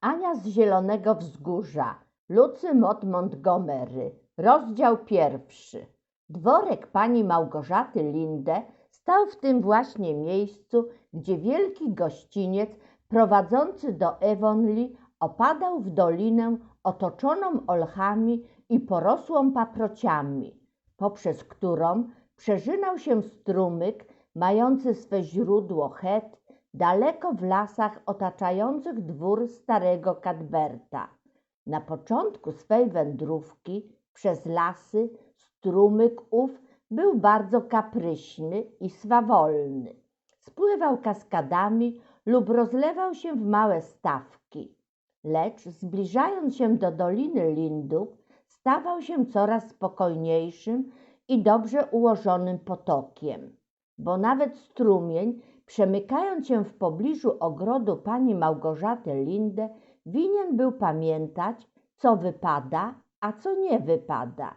Ania z Zielonego Wzgórza, Lucy Mott Montgomery, rozdział pierwszy. Dworek pani Małgorzaty Linde stał w tym właśnie miejscu, gdzie wielki gościniec prowadzący do Avonlea opadał w dolinę otoczoną olchami i porosłą paprociami, poprzez którą przeżynał się strumyk mający swe źródło het daleko w lasach otaczających dwór starego Cadberta. Na początku swej wędrówki przez lasy strumyk ów był bardzo kapryśny i swawolny. Spływał kaskadami lub rozlewał się w małe stawki, lecz zbliżając się do Doliny Lindów, stawał się coraz spokojniejszym i dobrze ułożonym potokiem, bo nawet strumień, przemykając się w pobliżu ogrodu pani Małgorzaty Linde, winien był pamiętać, co wypada, a co nie wypada.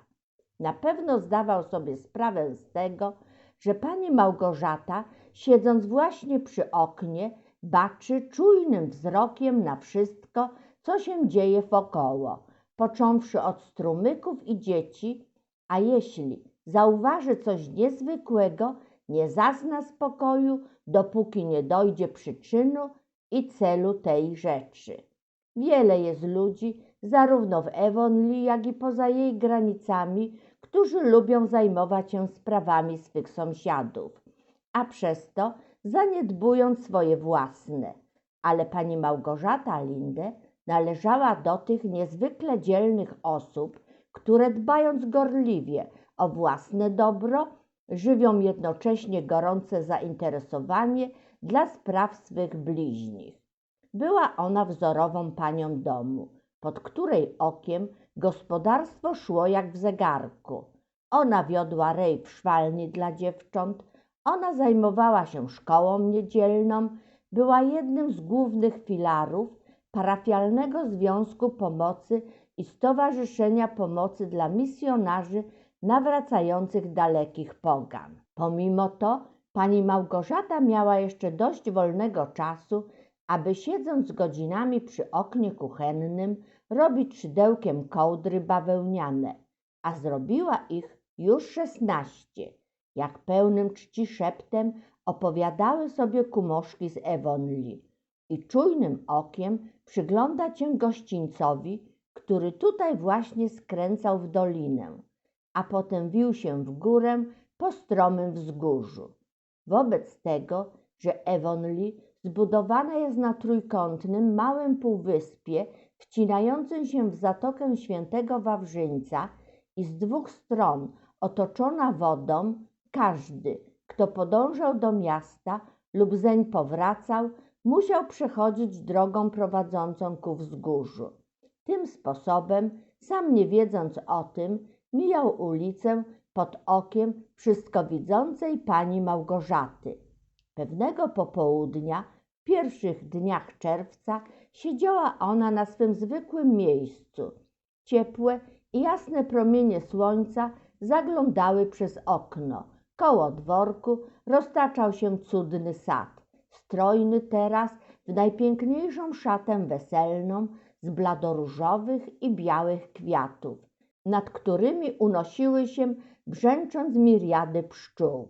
Na pewno zdawał sobie sprawę z tego, że pani Małgorzata, siedząc właśnie przy oknie, baczy czujnym wzrokiem na wszystko, co się dzieje wokoło, począwszy od strumyków i dzieci, a jeśli zauważy coś niezwykłego, nie zazna spokoju, dopóki nie dojdzie przyczynu i celu tej rzeczy. Wiele jest ludzi, zarówno w Avonlea, jak i poza jej granicami, którzy lubią zajmować się sprawami swych sąsiadów, a przez to zaniedbują swoje własne. Ale pani Małgorzata Linde należała do tych niezwykle dzielnych osób, które dbając gorliwie o własne dobro, żywią jednocześnie gorące zainteresowanie dla spraw swych bliźnich. Była ona wzorową panią domu, pod której okiem gospodarstwo szło jak w zegarku. Ona wiodła rej w szwalni dla dziewcząt, ona zajmowała się szkołą niedzielną, była jednym z głównych filarów parafialnego Związku Pomocy i Stowarzyszenia Pomocy dla Misjonarzy nawracających dalekich pogan. Pomimo to pani Małgorzata miała jeszcze dość wolnego czasu, aby siedząc godzinami przy oknie kuchennym robić szydełkiem kołdry bawełniane, a zrobiła ich już szesnaście, jak pełnym czci szeptem opowiadały sobie kumoszki z Avonlea i czujnym okiem przyglądać się gościńcowi, który tutaj właśnie skręcał w dolinę, a potem wił się w górę po stromym wzgórzu. Wobec tego, że Avonlea zbudowana jest na trójkątnym, małym półwyspie wcinającym się w Zatokę Świętego Wawrzyńca i z dwóch stron otoczona wodą, każdy, kto podążał do miasta lub zeń powracał, musiał przechodzić drogą prowadzącą ku wzgórzu. Tym sposobem, sam nie wiedząc o tym, mijał ulicę pod okiem wszystko widzącej pani Małgorzaty. Pewnego popołudnia, w pierwszych dniach czerwca, siedziała ona na swym zwykłym miejscu. Ciepłe i jasne promienie słońca zaglądały przez okno. Koło dworku roztaczał się cudny sad, strojny teraz w najpiękniejszą szatę weselną z bladoróżowych i białych kwiatów, nad którymi unosiły się brzęcząc miriady pszczół.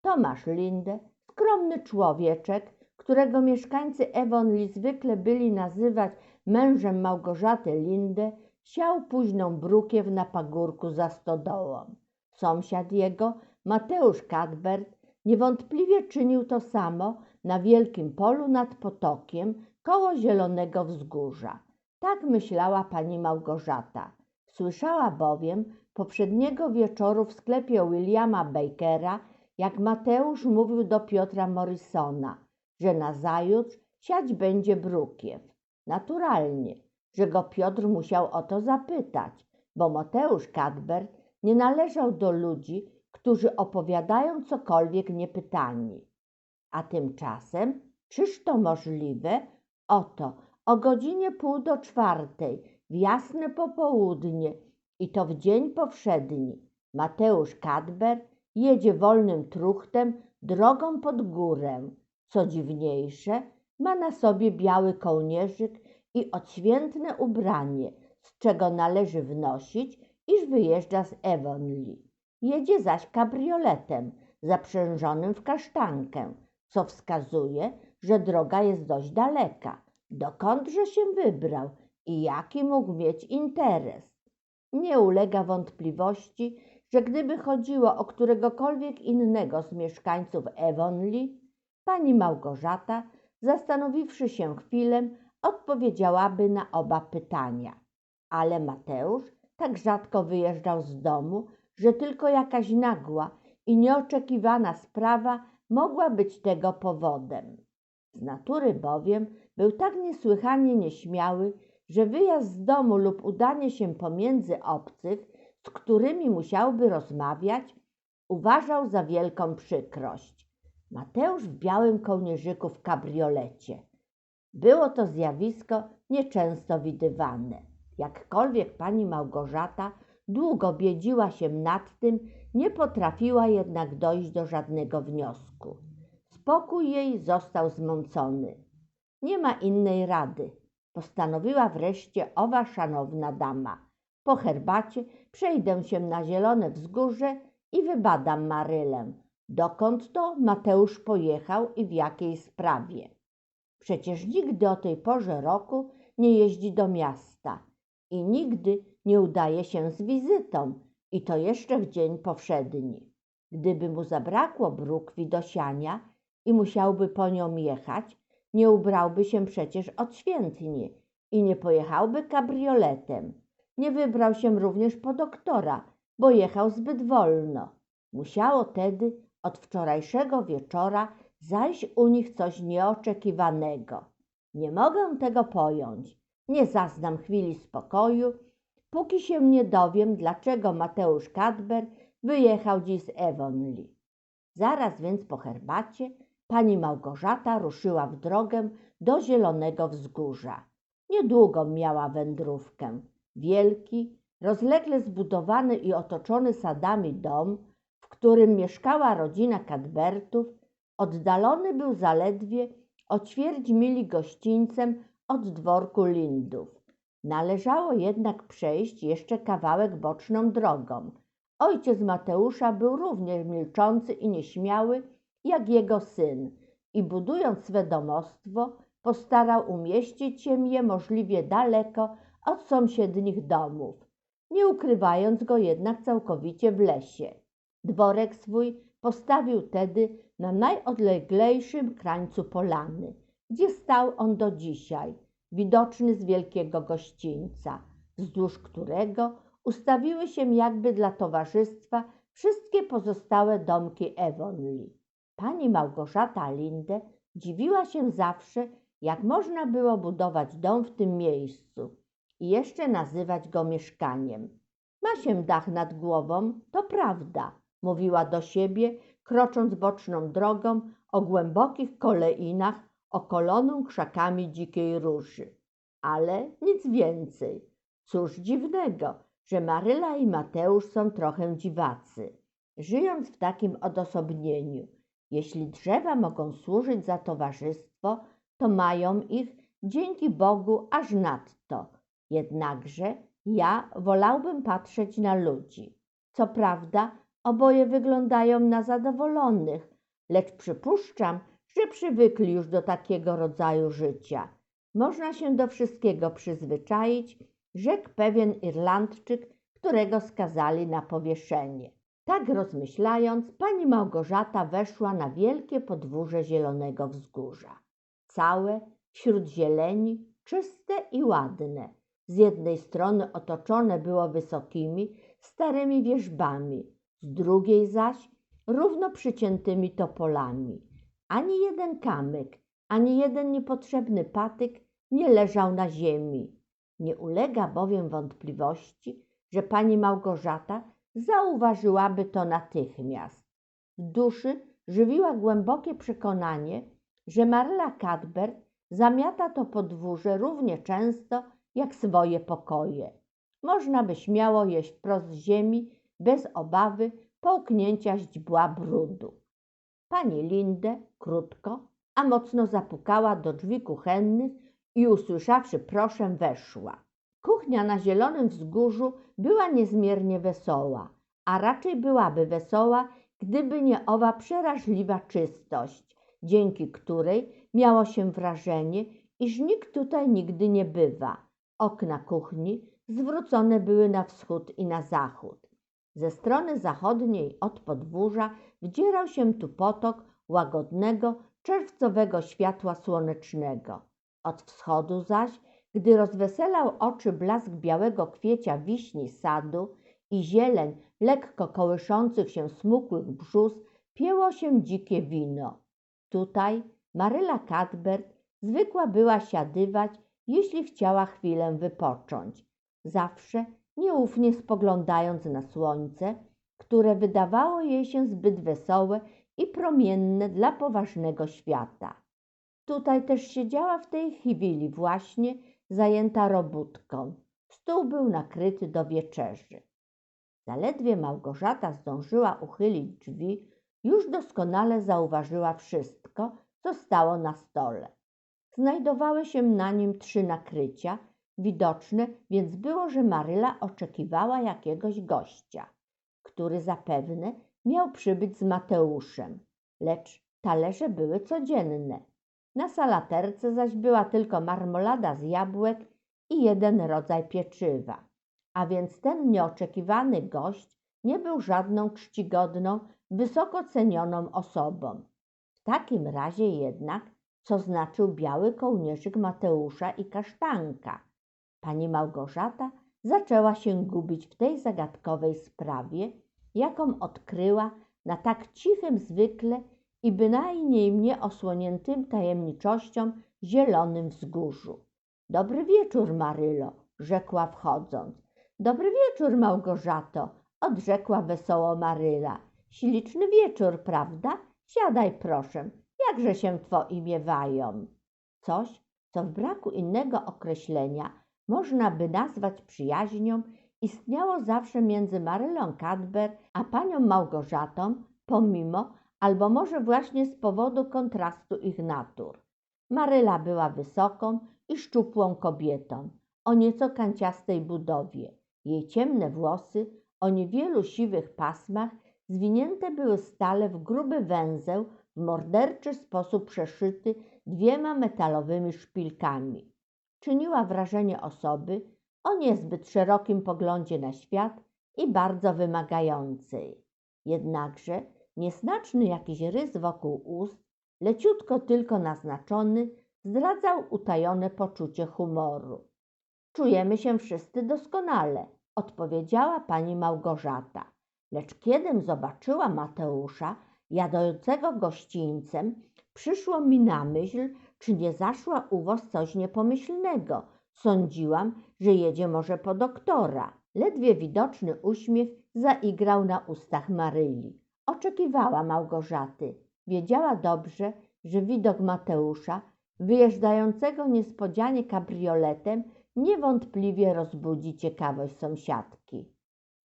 Tomasz Linde, skromny człowieczek, którego mieszkańcy Avonlea zwykle byli nazywać mężem Małgorzaty Linde, siał późną brukiew na pagórku za stodołą. Sąsiad jego, Mateusz Cadbert, niewątpliwie czynił to samo na wielkim polu nad potokiem koło zielonego wzgórza. Tak myślała pani Małgorzata. Słyszała bowiem poprzedniego wieczoru w sklepie Williama Bakera, jak Mateusz mówił do Piotra Morrisona, że nazajutrz siać będzie brukiew. Naturalnie, że go Piotr musiał o to zapytać, bo Mateusz Cadbert nie należał do ludzi, którzy opowiadają cokolwiek niepytani. A tymczasem, czyż to możliwe? Oto, o godzinie pół do czwartej, w jasne popołudnie i to w dzień powszedni, Mateusz Cadbert jedzie wolnym truchtem drogą pod górę. Co dziwniejsze, ma na sobie biały kołnierzyk i odświętne ubranie, z czego należy wnosić, iż wyjeżdża z Avonlea. Jedzie zaś kabrioletem zaprzężonym w kasztankę, co wskazuje, że droga jest dość daleka. Dokądże się wybrał i jaki mógł mieć interes? Nie ulega wątpliwości, że gdyby chodziło o któregokolwiek innego z mieszkańców Avonlea, pani Małgorzata, zastanowiwszy się chwilę, odpowiedziałaby na oba pytania. Ale Mateusz tak rzadko wyjeżdżał z domu, że tylko jakaś nagła i nieoczekiwana sprawa mogła być tego powodem. Z natury bowiem był tak niesłychanie nieśmiały, że wyjazd z domu lub udanie się pomiędzy obcych, z którymi musiałby rozmawiać, uważał za wielką przykrość. Mateusz w białym kołnierzyku w kabriolecie. Było to zjawisko nieczęsto widywane. Jakkolwiek pani Małgorzata długo biedziła się nad tym, nie potrafiła jednak dojść do żadnego wniosku. Spokój jej został zmącony. Nie ma innej rady, postanowiła wreszcie owa szanowna dama. Po herbacie przejdę się na zielone wzgórze i wybadam Marylę. Dokąd to Mateusz pojechał i w jakiej sprawie? Przecież nigdy o tej porze roku nie jeździ do miasta i nigdy nie udaje się z wizytą, i to jeszcze w dzień powszedni. Gdyby mu zabrakło brukwi do siania i musiałby po nią jechać, nie ubrałby się przecież odświętnie i nie pojechałby kabrioletem. Nie wybrał się również po doktora, bo jechał zbyt wolno. Musiało tedy od wczorajszego wieczora zajść u nich coś nieoczekiwanego. Nie mogę tego pojąć. Nie zaznam chwili spokoju, póki się nie dowiem, dlaczego Mateusz Cadber wyjechał dziś z Avonlea. Zaraz więc po herbacie pani Małgorzata ruszyła w drogę do Zielonego Wzgórza. Niedługo miała wędrówkę. Wielki, rozlegle zbudowany i otoczony sadami dom, w którym mieszkała rodzina Cadbertów, oddalony był zaledwie o ćwierć mili gościńcem od dworku Lindów. Należało jednak przejść jeszcze kawałek boczną drogą. Ojciec Mateusza był również milczący i nieśmiały, jak jego syn, i budując swe domostwo, postarał umieścić je możliwie daleko od sąsiednich domów, nie ukrywając go jednak całkowicie w lesie. Dworek swój postawił tedy na najodleglejszym krańcu polany, gdzie stał on do dzisiaj, widoczny z wielkiego gościńca, wzdłuż którego ustawiły się jakby dla towarzystwa wszystkie pozostałe domki Avonlea. Pani Małgorzata Linde dziwiła się zawsze, jak można było budować dom w tym miejscu i jeszcze nazywać go mieszkaniem. Ma się dach nad głową, to prawda, mówiła do siebie, krocząc boczną drogą o głębokich koleinach okoloną krzakami dzikiej róży. Ale nic więcej. Cóż dziwnego, że Maryla i Mateusz są trochę dziwacy, żyjąc w takim odosobnieniu. Jeśli drzewa mogą służyć za towarzystwo, to mają ich dzięki Bogu aż nadto. Jednakże ja wolałbym patrzeć na ludzi. Co prawda, oboje wyglądają na zadowolonych, lecz przypuszczam, że przywykli już do takiego rodzaju życia. Można się do wszystkiego przyzwyczaić, rzekł pewien Irlandczyk, którego skazali na powieszenie. Tak rozmyślając, pani Małgorzata weszła na wielkie podwórze Zielonego Wzgórza. Całe, wśród zieleni, czyste i ładne. Z jednej strony otoczone było wysokimi, starymi wieżbami, z drugiej zaś równo przyciętymi topolami. Ani jeden kamyk, ani jeden niepotrzebny patyk nie leżał na ziemi. Nie ulega bowiem wątpliwości, że pani Małgorzata zauważyłaby to natychmiast. W duszy żywiła głębokie przekonanie, że Maryla Cadbert zamiata to podwórze równie często jak swoje pokoje. Można by śmiało jeść wprost z ziemi, bez obawy połknięcia źdźbła brudu. Pani Lindę krótko, a mocno zapukała do drzwi kuchennych i usłyszawszy proszę, weszła. Kuchnia na Zielonym Wzgórzu była niezmiernie wesoła, a raczej byłaby wesoła, gdyby nie owa przeraźliwa czystość, dzięki której miało się wrażenie, iż nikt tutaj nigdy nie bywa. Okna kuchni zwrócone były na wschód i na zachód. Ze strony zachodniej od podwórza wdzierał się tu potok łagodnego, czerwcowego światła słonecznego. Od wschodu zaś, gdy rozweselał oczy blask białego kwiecia wiśni sadu i zieleń lekko kołyszących się smukłych brzus, pieło się dzikie wino. Tutaj Maryla Cadbert zwykła była siadywać, jeśli chciała chwilę wypocząć. Zawsze nieufnie spoglądając na słońce, które wydawało jej się zbyt wesołe i promienne dla poważnego świata. Tutaj też siedziała w tej chwili właśnie zajęta robótką. Stół był nakryty do wieczerzy. Zaledwie Małgorzata zdążyła uchylić drzwi, już doskonale zauważyła wszystko, co stało na stole. Znajdowały się na nim trzy nakrycia, widoczne więc było, że Maryla oczekiwała jakiegoś gościa, który zapewne miał przybyć z Mateuszem, lecz talerze były codzienne. Na salaterce zaś była tylko marmolada z jabłek i jeden rodzaj pieczywa, a więc ten nieoczekiwany gość nie był żadną czcigodną, wysoko cenioną osobą. W takim razie jednak, co znaczył biały kołnierzyk Mateusza i kasztanka? Pani Małgorzata zaczęła się gubić w tej zagadkowej sprawie, jaką odkryła na tak cichym zwykle i bynajmniej mnie osłoniętym tajemniczością zielonym wzgórzu. Dobry wieczór, Marylo, rzekła wchodząc. Dobry wieczór, Małgorzato, odrzekła wesoło Maryla. Śliczny wieczór, prawda? Siadaj proszę, jakże się twoi miewają. Coś, co w braku innego określenia można by nazwać przyjaźnią, istniało zawsze między Marylą Cadber a panią Małgorzatą, pomimo albo może właśnie z powodu kontrastu ich natur. Maryla była wysoką i szczupłą kobietą, o nieco kanciastej budowie. Jej ciemne włosy o niewielu siwych pasmach zwinięte były stale w gruby węzeł, w morderczy sposób przeszyty dwiema metalowymi szpilkami. Czyniła wrażenie osoby o niezbyt szerokim poglądzie na świat i bardzo wymagającej. Jednakże nieznaczny jakiś rys wokół ust, leciutko tylko naznaczony, zdradzał utajone poczucie humoru. Czujemy się wszyscy doskonale, odpowiedziała pani Małgorzata. Lecz kiedym zobaczyła Mateusza, jadającego gościńcem, przyszło mi na myśl, czy nie zaszła u was coś niepomyślnego. Sądziłam, że jedzie może po doktora. Ledwie widoczny uśmiech zaigrał na ustach Maryli. Oczekiwała Małgorzaty. Wiedziała dobrze, że widok Mateusza, wyjeżdżającego niespodzianie kabrioletem, niewątpliwie rozbudzi ciekawość sąsiadki.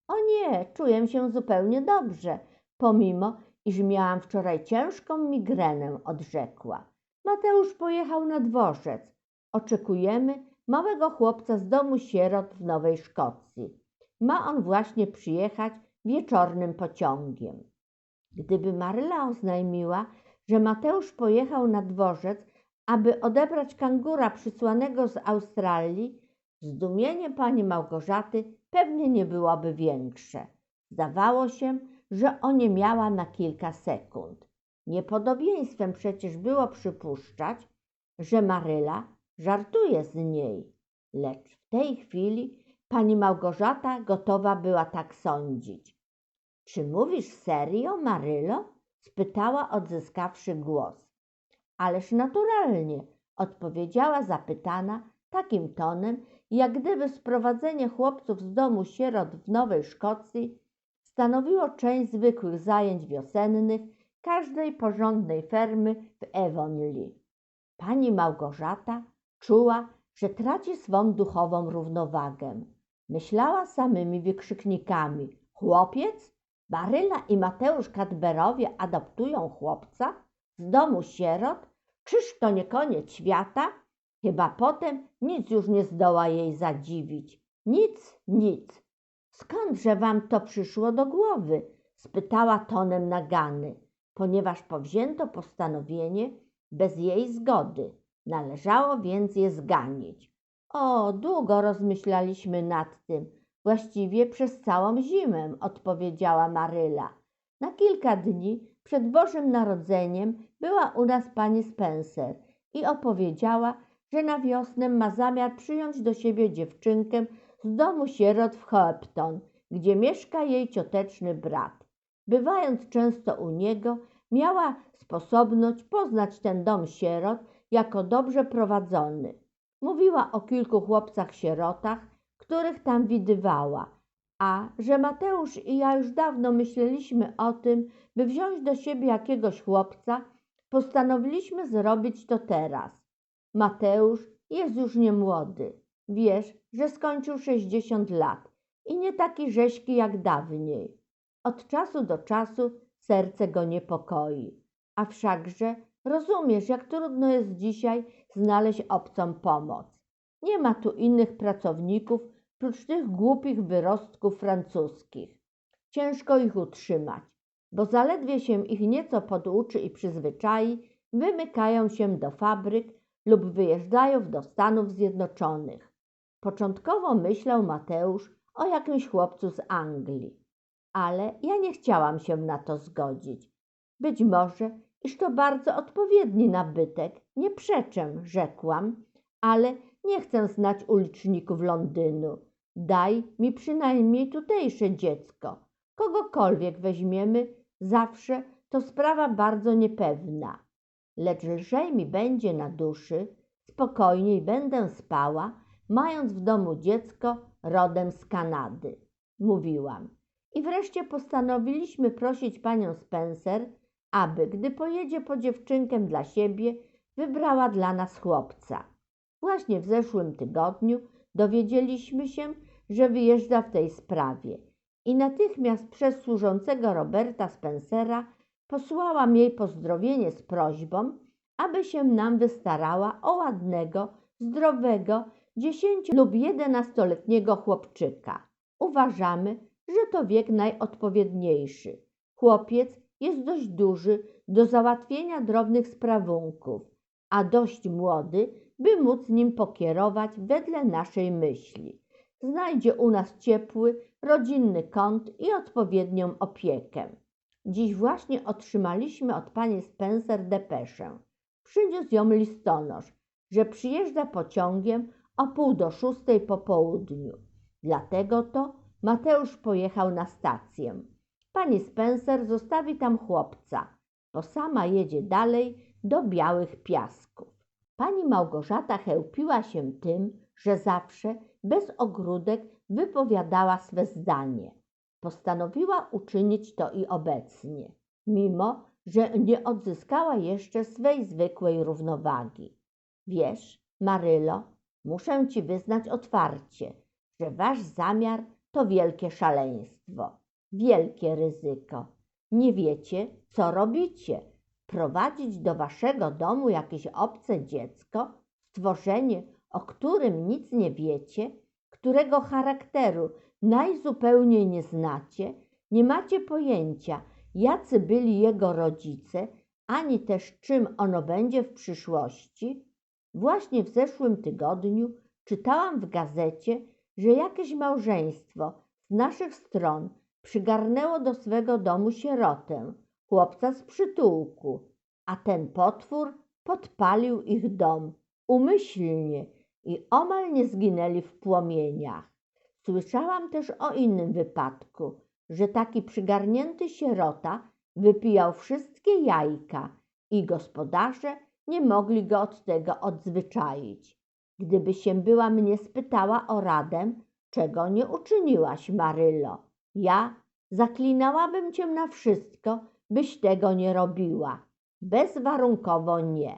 O nie, czuję się zupełnie dobrze, pomimo iż miałam wczoraj ciężką migrenę, odrzekła. Mateusz pojechał na dworzec. Oczekujemy małego chłopca z domu sierot w Nowej Szkocji. Ma on właśnie przyjechać wieczornym pociągiem. Gdyby Maryla oznajmiła, że Mateusz pojechał na dworzec, aby odebrać kangura przysłanego z Australii, zdumienie pani Małgorzaty pewnie nie byłoby większe. Zdawało się, że oniemiała na kilka sekund. Niepodobieństwem przecież było przypuszczać, że Maryla żartuje z niej, lecz w tej chwili pani Małgorzata gotowa była tak sądzić. Czy mówisz serio, Marylo? spytała, odzyskawszy głos. Ależ naturalnie, odpowiedziała zapytana takim tonem, jak gdyby sprowadzenie chłopców z domu sierot w Nowej Szkocji stanowiło część zwykłych zajęć wiosennych każdej porządnej fermy w Avonlea. Pani Małgorzata czuła, że traci swą duchową równowagę. Myślała samymi wykrzyknikami: Chłopiec? Baryla i Mateusz Cadberowie adoptują chłopca z domu sierot? Czyż to nie koniec świata? Chyba potem nic już nie zdoła jej zadziwić. Nic, nic. Skądże wam to przyszło do głowy? spytała tonem nagany, ponieważ powzięto postanowienie bez jej zgody. Należało więc je zganić. O, długo rozmyślaliśmy nad tym, właściwie przez całą zimę, odpowiedziała Maryla. Na kilka dni przed Bożym Narodzeniem była u nas pani Spencer i opowiedziała, że na wiosnę ma zamiar przyjąć do siebie dziewczynkę z domu sierot w Hoepton, gdzie mieszka jej cioteczny brat. Bywając często u niego, miała sposobność poznać ten dom sierot jako dobrze prowadzony. Mówiła o kilku chłopcach sierotach, których tam widywała, a że Mateusz i ja już dawno myśleliśmy o tym, by wziąć do siebie jakiegoś chłopca, postanowiliśmy zrobić to teraz. Mateusz jest już nie młody. Wiesz, że skończył 60 lat i nie taki rześki jak dawniej. Od czasu do czasu serce go niepokoi. A wszakże rozumiesz, jak trudno jest dzisiaj znaleźć obcą pomoc. Nie ma tu innych pracowników, prócz tych głupich wyrostków francuskich. Ciężko ich utrzymać, bo zaledwie się ich nieco poduczy i przyzwyczai, wymykają się do fabryk lub wyjeżdżają do Stanów Zjednoczonych. Początkowo myślał Mateusz o jakimś chłopcu z Anglii, ale ja nie chciałam się na to zgodzić. Być może, iż to bardzo odpowiedni nabytek, nie przeczę, rzekłam, ale nie chcę znać uliczników Londynu. Daj mi przynajmniej tutejsze dziecko. Kogokolwiek weźmiemy, zawsze to sprawa bardzo niepewna. Lecz lżej mi będzie na duszy, spokojniej będę spała, mając w domu dziecko rodem z Kanady. Mówiłam. I wreszcie postanowiliśmy prosić panią Spencer, aby, gdy pojedzie po dziewczynkę dla siebie, wybrała dla nas chłopca. Właśnie w zeszłym tygodniu dowiedzieliśmy się, że wyjeżdża w tej sprawie i natychmiast przez służącego Roberta Spencera posłałam jej pozdrowienie z prośbą, aby się nam wystarała o ładnego, zdrowego, dziesięciu lub jedenastoletniego chłopczyka. Uważamy, że to wiek najodpowiedniejszy. Chłopiec jest dość duży do załatwienia drobnych sprawunków, a dość młody, by móc nim pokierować wedle naszej myśli. Znajdzie u nas ciepły, rodzinny kąt i odpowiednią opiekę. Dziś właśnie otrzymaliśmy od pani Spencer depeszę. Przyniósł ją listonosz, że przyjeżdża pociągiem o pół do szóstej po południu. Dlatego to Mateusz pojechał na stację. Pani Spencer zostawi tam chłopca, bo sama jedzie dalej do Białych Piasków. Pani Małgorzata chełpiła się tym, że zawsze bez ogródek wypowiadała swe zdanie. Postanowiła uczynić to i obecnie, mimo że nie odzyskała jeszcze swej zwykłej równowagi. Wiesz, Marylo, muszę ci wyznać otwarcie, że wasz zamiar to wielkie szaleństwo, wielkie ryzyko. Nie wiecie, co robicie. Prowadzić do waszego domu jakieś obce dziecko, stworzenie, o którym nic nie wiecie, którego charakteru najzupełniej nie znacie, nie macie pojęcia, jacy byli jego rodzice, ani też czym ono będzie w przyszłości. Właśnie w zeszłym tygodniu czytałam w gazecie, że jakieś małżeństwo z naszych stron przygarnęło do swego domu sierotę, chłopca z przytułku, a ten potwór podpalił ich dom umyślnie i omal nie zginęli w płomieniach. Słyszałam też o innym wypadku, że taki przygarnięty sierota wypijał wszystkie jajka i gospodarze nie mogli go od tego odzwyczaić. Gdyby się była mnie spytała o radę, czego nie uczyniłaś, Marylo, ja zaklinałabym cię na wszystko, byś tego nie robiła. Bezwarunkowo nie.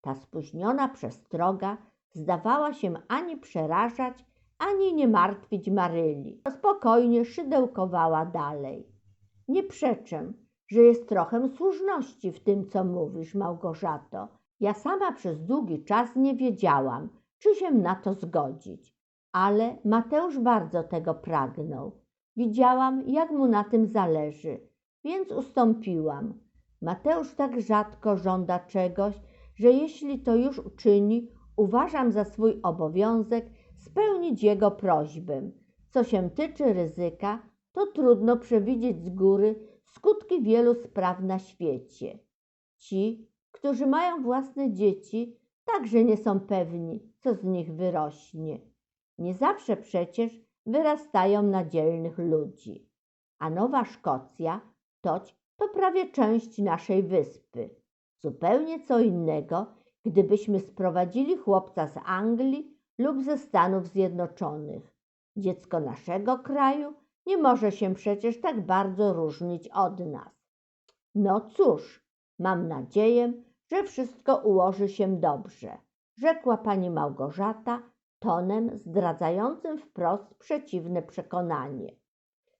Ta spóźniona przestroga zdawała się ani przerażać, ani nie martwić Maryli. Spokojnie szydełkowała dalej. Nie przeczę, że jest trochę słuszności w tym, co mówisz, Małgorzato. Ja sama przez długi czas nie wiedziałam, czy się na to zgodzić, ale Mateusz bardzo tego pragnął. Widziałam, jak mu na tym zależy, więc ustąpiłam. Mateusz tak rzadko żąda czegoś, że jeśli to już uczyni, uważam za swój obowiązek spełnić jego prośbę. Co się tyczy ryzyka, to trudno przewidzieć z góry skutki wielu spraw na świecie. Ci, którzy mają własne dzieci, także nie są pewni, co z nich wyrośnie. Nie zawsze przecież wyrastają na dzielnych ludzi. A Nowa Szkocja toć to prawie część naszej wyspy. Zupełnie co innego, gdybyśmy sprowadzili chłopca z Anglii lub ze Stanów Zjednoczonych. Dziecko naszego kraju nie może się przecież tak bardzo różnić od nas. No cóż, mam nadzieję, że wszystko ułoży się dobrze, rzekła pani Małgorzata tonem zdradzającym wprost przeciwne przekonanie.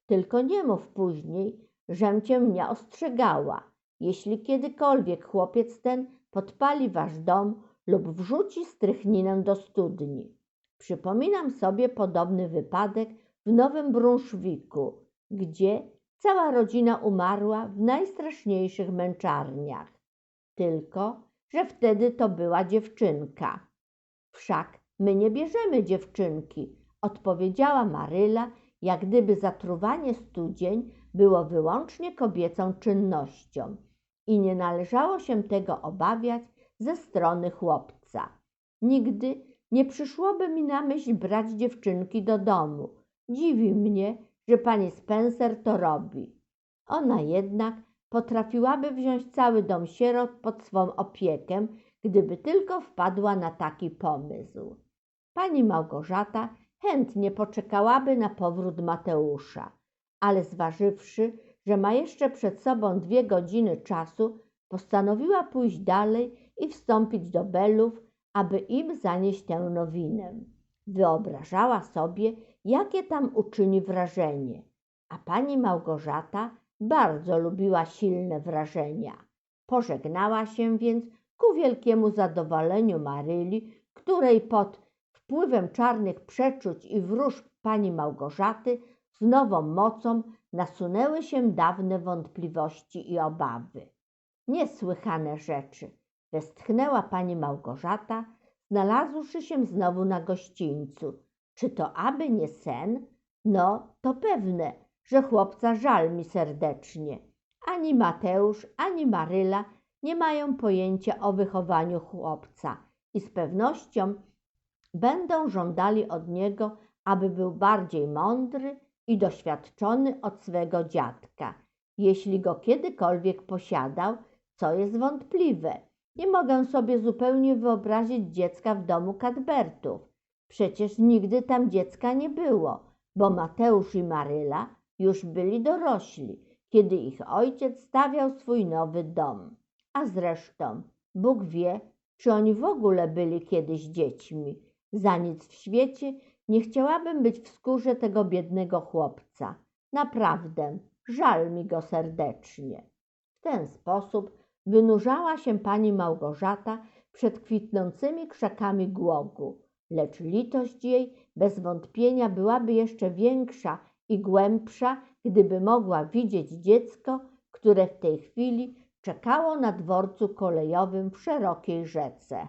Tylko nie mów później, żem cię nie ostrzegała. Jeśli kiedykolwiek chłopiec ten podpali wasz dom lub wrzuci strychninę do studni. Przypominam sobie podobny wypadek w Nowym Brunszwiku, gdzie cała rodzina umarła w najstraszniejszych męczarniach. Tylko, że wtedy to była dziewczynka. Wszak my nie bierzemy dziewczynki, odpowiedziała Maryla, jak gdyby zatruwanie studzień było wyłącznie kobiecą czynnością i nie należało się tego obawiać ze strony chłopca. Nigdy nie przyszłoby mi na myśl brać dziewczynki do domu. Dziwi mnie, że pani Spencer to robi. Ona jednak potrafiłaby wziąć cały dom sierot pod swą opiekę, gdyby tylko wpadła na taki pomysł. Pani Małgorzata chętnie poczekałaby na powrót Mateusza, ale zważywszy, że ma jeszcze przed sobą dwie godziny czasu, postanowiła pójść dalej i wstąpić do Belów, aby im zanieść tę nowinę. Wyobrażała sobie, jakie tam uczyni wrażenie, a pani Małgorzata bardzo lubiła silne wrażenia. Pożegnała się więc ku wielkiemu zadowoleniu Maryli, której pod wpływem czarnych przeczuć i wróżb pani Małgorzaty z nową mocą nasunęły się dawne wątpliwości i obawy. Niesłychane rzeczy, westchnęła pani Małgorzata, znalazłszy się znowu na gościńcu. Czy to aby nie sen? No, to pewne, że chłopca żal mi serdecznie. Ani Mateusz, ani Maryla nie mają pojęcia o wychowaniu chłopca i z pewnością będą żądali od niego, aby był bardziej mądry i doświadczony od swego dziadka, jeśli go kiedykolwiek posiadał, co jest wątpliwe. Nie mogę sobie zupełnie wyobrazić dziecka w domu Cadbertów. Przecież nigdy tam dziecka nie było, bo Mateusz i Maryla już byli dorośli, kiedy ich ojciec stawiał swój nowy dom. A zresztą Bóg wie, czy oni w ogóle byli kiedyś dziećmi. Za nic w świecie nie chciałabym być w skórze tego biednego chłopca. Naprawdę, żal mi go serdecznie. W ten sposób wynurzała się pani Małgorzata przed kwitnącymi krzakami głogu, lecz litość jej bez wątpienia byłaby jeszcze większa i głębsza, gdyby mogła widzieć dziecko, które w tej chwili czekało na dworcu kolejowym w szerokiej rzece.